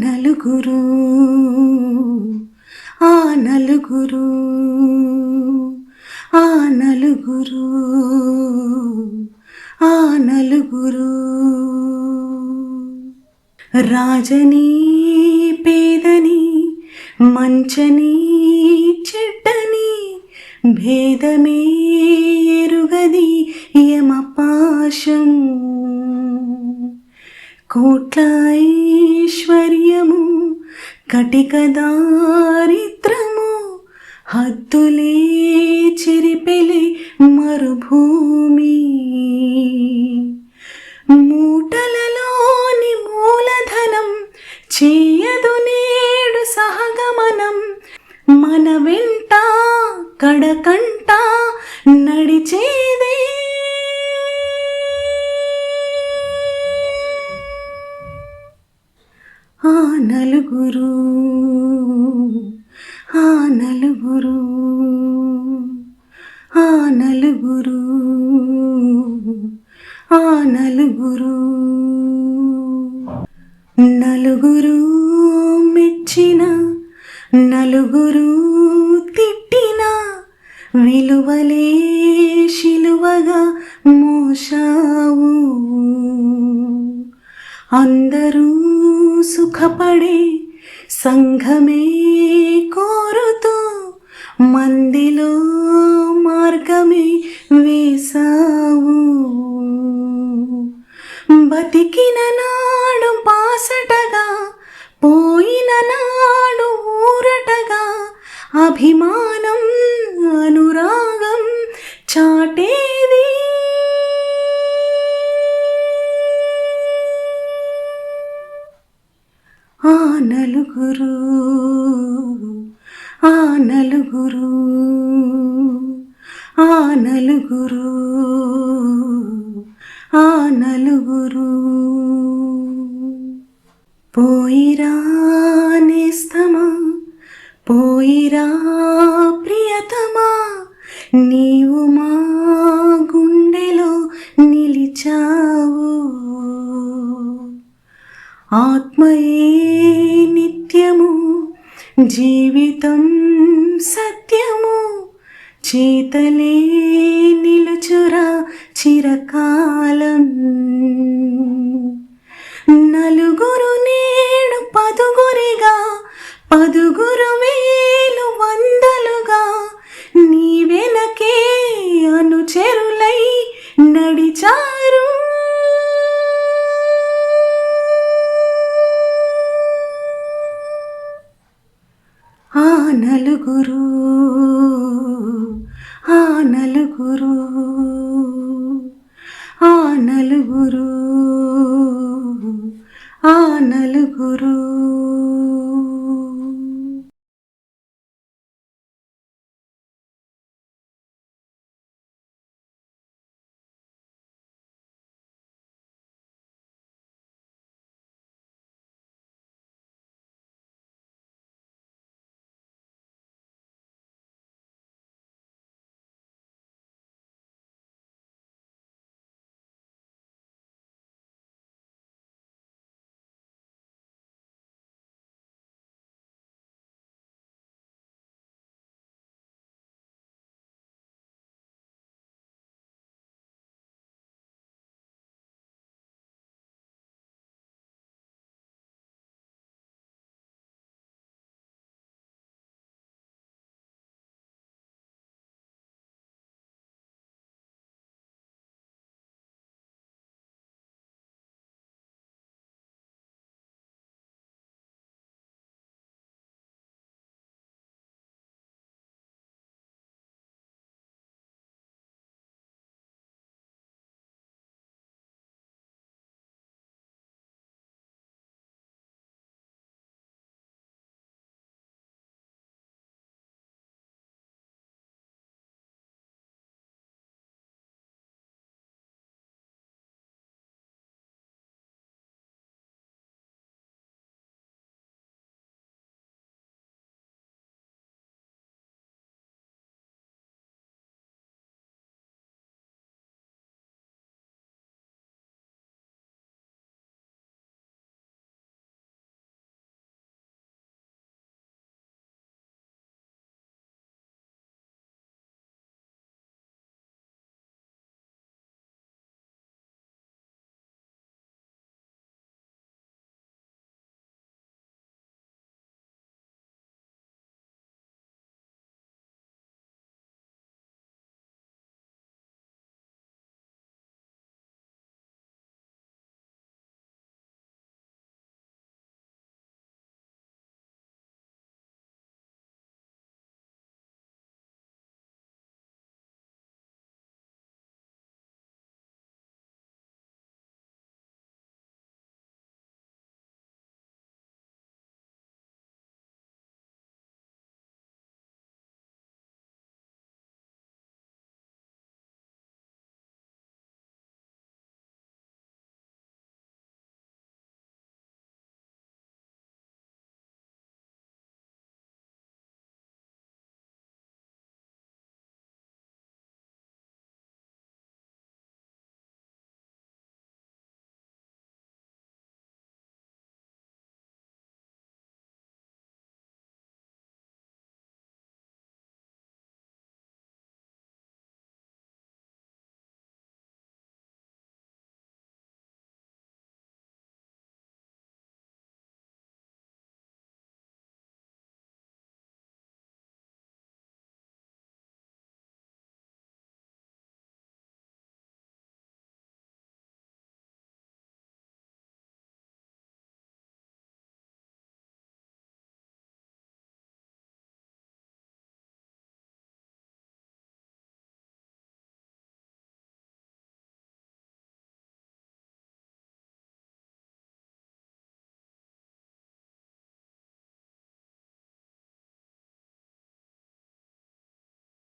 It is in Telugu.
నలుగురు ఆ నలుగురు ఆ నలుగురు ఆ నలుగురు. రాజని పేదని మంచని చెడ్డని భేదమే ఎరుగది యమపాశం. కోట్లైశ్వర్యము కటిక దారిద్రము హద్దులే చెరిపెలి మరుభూమి. నలుగురు ఆ నలుగురు ఆ నలుగురు ఆ నలుగురు. నలుగురు మెచ్చిన నలుగురు తిట్టిన విలువలే శిలువగా మోసావు అందరూ సుఖపడే సంఘమే కోరుతూ మందిలో మార్గమే వేసావు బతికిన నాడు బాసటగా పోయిన నాడు ఊరటగా అభిమానం అను నలుగురు ఆ నలుగురు ఆ నలుగురు ఆ నలుగురు. పోయిరానిస్తమా పోయిరా ప్రియతమా నీవు మా గుండెలో నిలిచావు. ఆ జీవితం సత్యము. చేతలే నిలుచురా చిరకాలం. నలుగురు నేడు పదుగురిగా పదుగురు వేలు వందలుగా నీ వెనకే అనుచరులై నడిచారు నలుగురు ఆ నలుగురు ఆ నలుగురు ఆ నలుగురు.